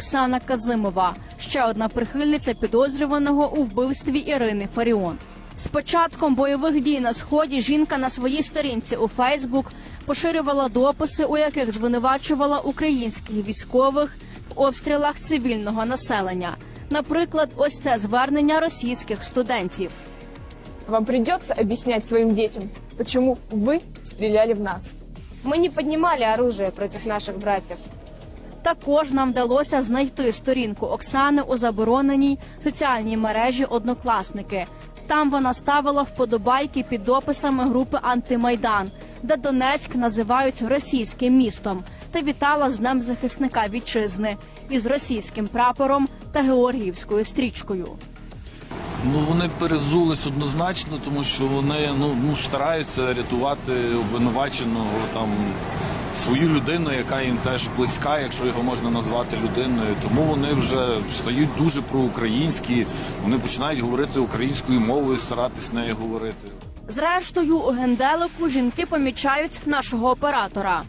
Оксана Казимова, ще одна прихильниця підозрюваного у вбивстві Ірини Фаріон. З початком бойових дій на сході жінка на своїй сторінці у Фейсбук поширювала дописи, у яких звинувачувала українських військових в обстрілах цивільного населення. Наприклад, ось це звернення російських студентів. Вам придется объяснять своим детям, почему вы стреляли в нас. Мы не поднимали оружие против наших братьев. Також нам вдалося знайти сторінку Оксани у забороненій соціальній мережі Однокласники. Там вона ставила вподобайки під дописами групи Антимайдан, де Донецьк називають російським містом, та вітала з Днем захисника вітчизни із російським прапором та георгіївською стрічкою. Ну вони перезулись однозначно, тому що вони ну, ну стараються рятувати обвинуваченого там свою людину, яка їм теж близька, якщо його можна назвати людиною. Тому вони вже стають дуже проукраїнські. Вони починають говорити українською мовою, старатись нею говорити. Зрештою, у генделику жінки помічають нашого оператора.